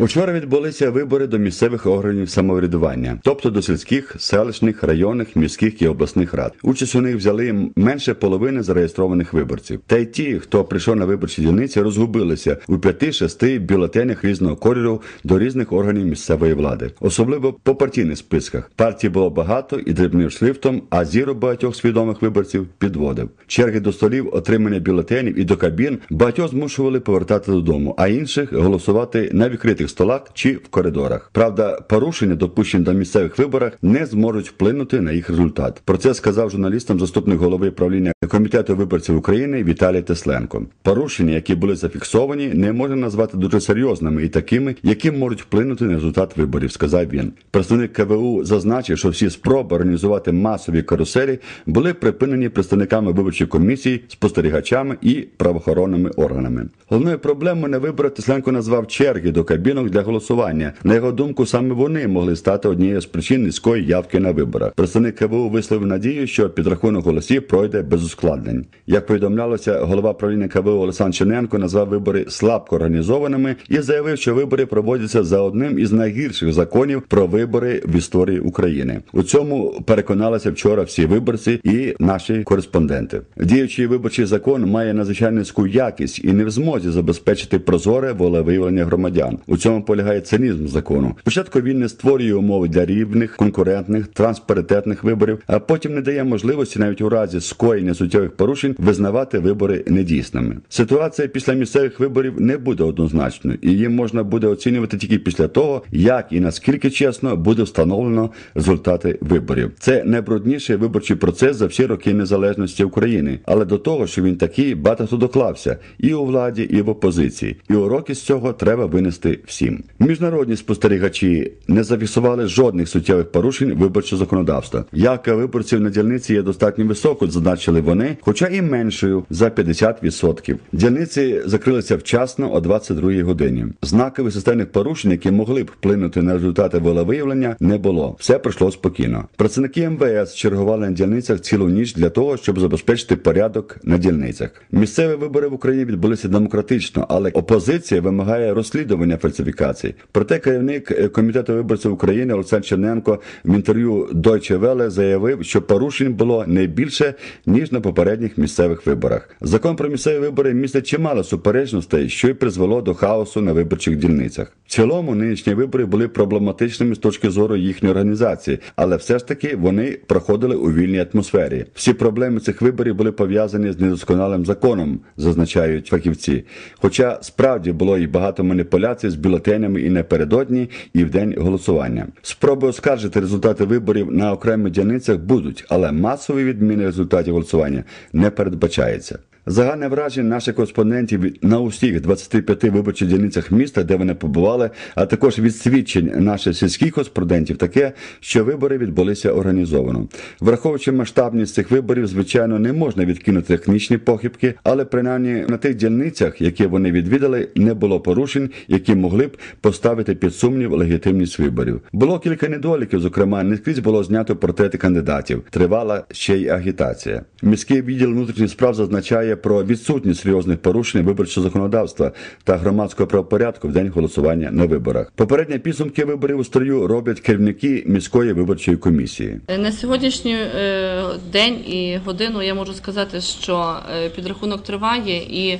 Учора відбулися вибори до місцевих органів самоврядування, тобто до сільських, селищних, районних, міських і обласних рад. Участь у них взяли менше половини зареєстрованих виборців. Та й ті, хто прийшов на виборчі дільниці, розгубилися у п'яти-шести бюлетенях різного кольору до різних органів місцевої влади, особливо по партійних списках. Партій було багато і дрібним шрифтом, а зіру багатьох свідомих виборців підводив. Черги до столів, отримання бюлетенів і до кабін багатьох змушували повертати додому, а інших голосувати на відкритих столах чи в коридорах. Правда, порушення, допущені на місцевих виборах, не зможуть вплинути на їх результат. Про це сказав журналістам заступник голови правління комітету виборців України Віталій Тесленко. Порушення, які були зафіксовані, не можна назвати дуже серйозними і такими, які можуть вплинути на результат виборів, сказав він. Представник КВУ зазначив, що всі спроби організувати масові каруселі були припинені представниками виборчої комісії, спостерігачами і правоохоронними органами. Головною проблемою на виборах Тесленко назвав черги до кабінок для голосування. На його думку, саме вони могли стати однією з причин низької явки на виборах. Представник КВУ висловив надію, що підрахунок голосів пройде без ускладнень. Як повідомлялося, голова правління КВУ Олександр Черненко назвав вибори слабко організованими і заявив, що вибори проводяться за одним із найгірших законів про вибори в історії України. У цьому переконалися вчора всі виборці і наші кореспонденти. Діючий виборчий закон має надзвичайно низьку якість і не в змозі забезпечити прозоре волевиявлення громадян. У цьому полягає цинізм закону. Спочатку він не створює умови для рівних, конкурентних, транспаритетних виборів, а потім не дає можливості навіть у разі скоєння суттєвих порушень визнавати вибори недійсними. Ситуація після місцевих виборів не буде однозначною, і її можна буде оцінювати тільки після того, як і наскільки чесно буде встановлено результати виборів. Це найбрудніший виборчий процес за всі роки незалежності України, але до того, що він такий, багато хто доклався і у владі, і в опозиції. І уроки з цього треба винести всім. Міжнародні спостерігачі не зафіксували жодних суттєвих порушень виборчого законодавства. Явка виборців на дільниці є достатньо високою, зазначили вони, хоча і меншою за 50%. Дільниці закрилися вчасно о 22 годині. Знакових системних порушень, які могли б вплинути на результати волевиявлення, не було. Все пройшло спокійно. Працівники МВС чергували на дільницях цілу ніч для того, щоб забезпечити порядок на дільницях. Місцеві вибори в Україні відбулися демократично, але опозиція вимагає розслідування фальсифікацій. Проте керівник е, комітету виборців України Олександр Черненко в інтерв'ю Deutsche Welle заявив, що порушень було не більше ніж на попередніх місцевих виборах. Закон про місцеві вибори містить чимало суперечностей, що й призвело до хаосу на виборчих дільницях. В цілому нинішні вибори були проблематичними з точки зору їхньої організації, але все ж таки вони проходили у вільній атмосфері. Всі проблеми цих виборів були пов'язані з недосконалим законом, зазначають фахівці. Хоча справді було і багато маніпуляцій з бюлетенями і напередодні, і в день голосування. Спроби оскаржити результати виборів на окремих дільницях будуть, але масові відміни результатів голосування не передбачається. Загальне враження наших кореспондентів на усіх 25 виборчих дільницях міста, де вони побували, а також від свідчень наших сільських кореспондентів, таке, що вибори відбулися організовано. Враховуючи масштабність цих виборів, звичайно, не можна відкинути технічні похибки, але принаймні на тих дільницях, які вони відвідали, не було порушень, які могли б поставити під сумнів легітимність виборів. Було кілька недоліків, зокрема, не скрізь було знято портрети кандидатів. Тривала ще й агітація. Міський відділ внутрішніх справ зазначає про відсутність серйозних порушень виборчого законодавства та громадського правопорядку в день голосування на виборах. Попередні підсумки виборів у строю роблять керівники міської виборчої комісії. На сьогоднішній е, день і годину я можу сказати, що е, підрахунок триває, і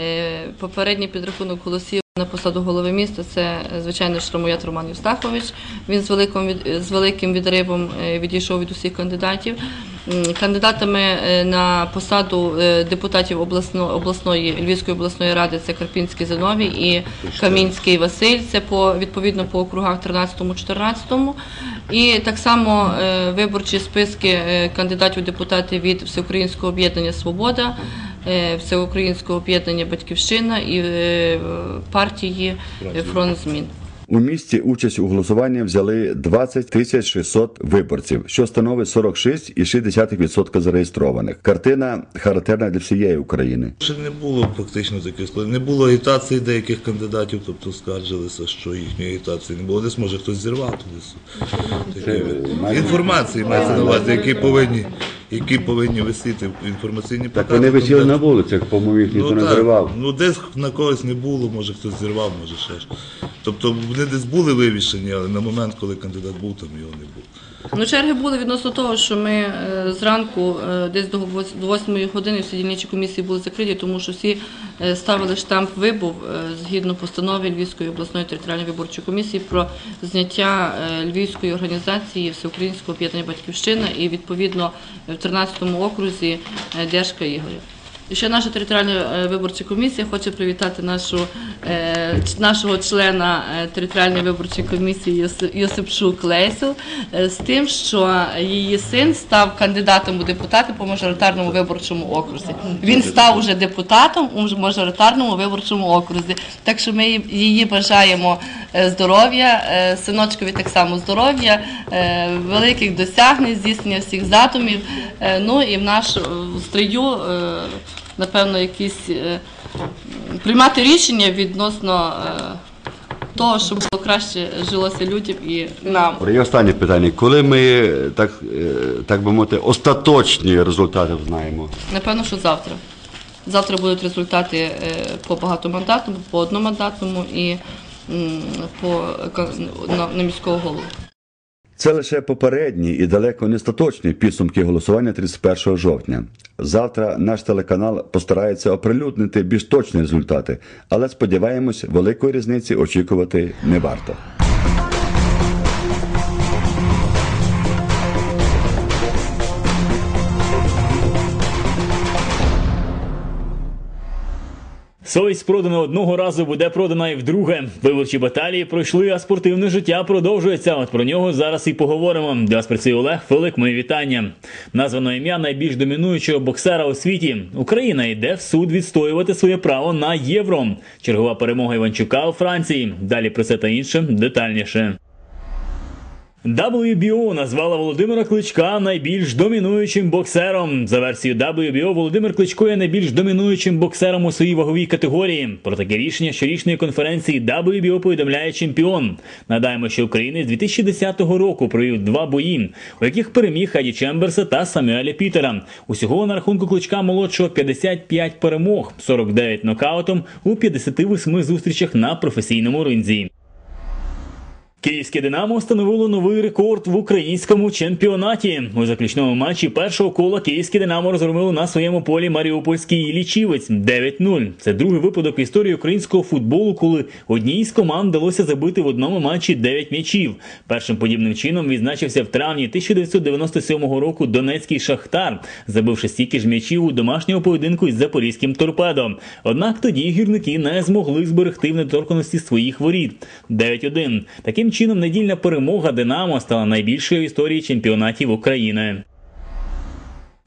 е, попередній підрахунок голосів на посаду голови міста це звичайно Шрамоят Роман Євстахович. Він з великим з великим відривом відійшов від усіх кандидатів. Кандидатами е, на посаду е, депутатів обласно, обласної Львівської обласної ради це Карпінський Зиновій і Камінський Василь. Це по відповідно по округах 13-14. І так само е, виборчі списки кандидатів у депутати від Всеукраїнського об'єднання Свобода, Всеукраїнського об'єднання Батьківщина і партії Фронт змін. У місті участь у голосуванні взяли 20 тисяч 600 виборців, що становить 46,6% зареєстрованих. Картина характерна для всієї України. Ще не було фактично таких складів. Не було агітації деяких кандидатів, тобто скаржилися, що їхньої агітації не було. Десь може хтось зірвав туди. Такі Інформації мається на увазі, які повинні, які повинні висіти в інформаційні Так плакати. вони висіли на вулицях, по-моєму, їх ніхто Ну, не так. зривав. ну десь на когось не було, може хтось зірвав, може ще ж. Тобто вони десь були вивішені, але на момент, коли кандидат був, там його не було. Ну, черги були відносно того, що ми е, зранку е, десь до 8 години всі дільничі комісії були закриті, тому що всі ставили штамп вибув е, згідно постанови Львівської обласної територіальної виборчої комісії про зняття е, Львівської організації Всеукраїнського об'єднання Батьківщина і відповідно в 13-му окрузі Держка Ігоря. Ще наша територіальна е, виборча комісія хоче привітати нашу, е, нашого члена е, територіальної виборчої комісії Йоси- Йосипчук Лесю з тим, що її син став кандидатом у депутати по мажоритарному виборчому окрузі. Він став уже депутатом у мажоритарному виборчому окрузі. Так що ми її бажаємо здоров'я, синочкові так само здоров'я, великих досягнень, здійснення всіх задумів. Ну і в наш е, напевно, якісь е, приймати рішення відносно е, того, щоб було краще жилося людям і нам. І останнє питання. Коли ми, так, е, так би мовити, остаточні результати знаємо? Напевно, що завтра. Завтра будуть результати по багатомандатному, по одномандатному і по на, на міського голову. Це лише попередні і далеко не остаточні підсумки голосування 31 жовтня. Завтра наш телеканал постарається оприлюднити більш точні результати, але сподіваємось, великої різниці очікувати не варто. Совість продана одного разу буде продана і вдруге. Виборчі баталії пройшли, а спортивне життя продовжується. От про нього зараз і поговоримо. До вас працює Олег Фелик. Мої вітання. Названо ім'я найбільш домінуючого боксера у світі. Україна йде в суд відстоювати своє право на євро. Чергова перемога Іванчука у Франції. Далі про це та інше детальніше. WBO назвала Володимира Кличка найбільш домінуючим боксером. За версією WBO, Володимир Кличко є найбільш домінуючим боксером у своїй ваговій категорії. Про таке рішення щорічної конференції WBO повідомляє чемпіон. Нагадаємо, що Україна з 2010 року провів два бої, у яких переміг Хаді Чемберса та Самюеля Пітера. Усього на рахунку Кличка молодшого 55 перемог, 49 нокаутом у 58 зустрічах на професійному ринзі. Київське Динамо встановило новий рекорд в українському чемпіонаті. У заключному матчі першого кола Київське Динамо розгромило на своєму полі Маріупольський лічівець 9-0. Це другий випадок в історії українського футболу, коли одній з команд вдалося забити в одному матчі 9 м'ячів. Першим подібним чином відзначився в травні 1997 року Донецький Шахтар, забивши стільки ж м'ячів у домашнього поєдинку із запорізьким торпедо. Однак тоді гірники не змогли зберегти в недоторканості своїх воріт 9-1. Таким чином, недільна перемога Динамо стала найбільшою в історії чемпіонатів України.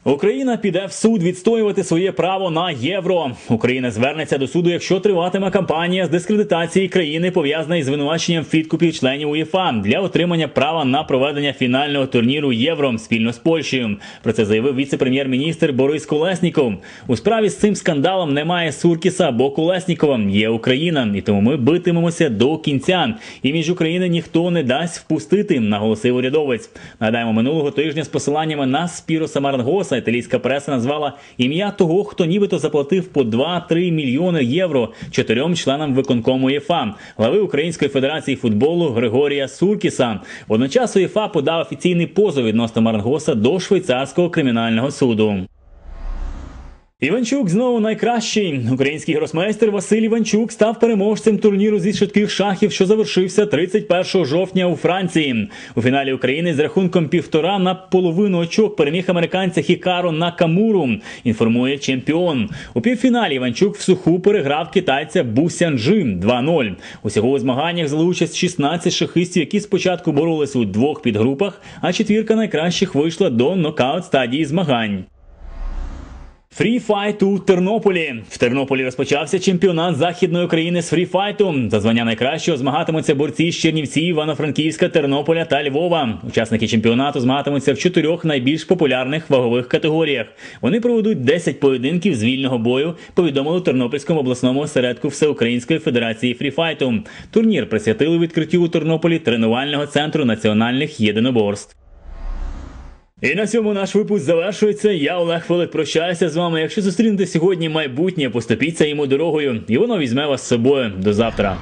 Україна піде в суд відстоювати своє право на євро. Україна звернеться до суду, якщо триватиме кампанія з дискредитації країни, пов'язана із звинуваченням підкупів членів УЄФА для отримання права на проведення фінального турніру Євро спільно з Польщею. Про це заявив віце-прем'єр-міністр Борис Колесніков. У справі з цим скандалом немає Суркіса або Колеснікова. Є Україна, і тому ми битимемося до кінця. І між України ніхто не дасть впустити, наголосив урядовець. Нагадаємо, минулого тижня з посиланнями на Спіроса Марангоса італійська преса назвала ім'я того, хто нібито заплатив по 2-3 мільйони євро чотирьом членам виконкому ЄФА, глави Української федерації футболу Григорія Суркіса. Водночас УЄФА подав офіційний позов відносно Марангоса до швейцарського кримінального суду. Іванчук знову найкращий. Український гросмейстер Василь Іванчук став переможцем турніру зі швидких шахів, що завершився 31 жовтня у Франції. У фіналі України з рахунком півтора на половину очок переміг американця Хікаро Накамуру. Інформує чемпіон. У півфіналі Іванчук в суху переграв китайця Бусянджи 2-0. Усього у змаганнях взяли участь 16 шахистів, які спочатку боролись у двох підгрупах, а четвірка найкращих вийшла до нокаут стадії змагань. Фріфайт у Тернополі. В Тернополі розпочався чемпіонат Західної України з фріфайту. За звання найкращого змагатимуться борці з Чернівців, Івано-Франківська, Тернополя та Львова. Учасники чемпіонату змагатимуться в чотирьох найбільш популярних вагових категоріях. Вони проведуть 10 поєдинків з вільного бою. Повідомили Тернопільському обласному осередку Всеукраїнської федерації фріфайту. Турнір присвятили відкриттю у Тернополі тренувального центру національних єдиноборств. І на цьому наш випуск завершується. Я Олег Филик прощаюся з вами. Якщо зустрінете сьогодні майбутнє, поступіться йому дорогою, і воно візьме вас з собою. До завтра.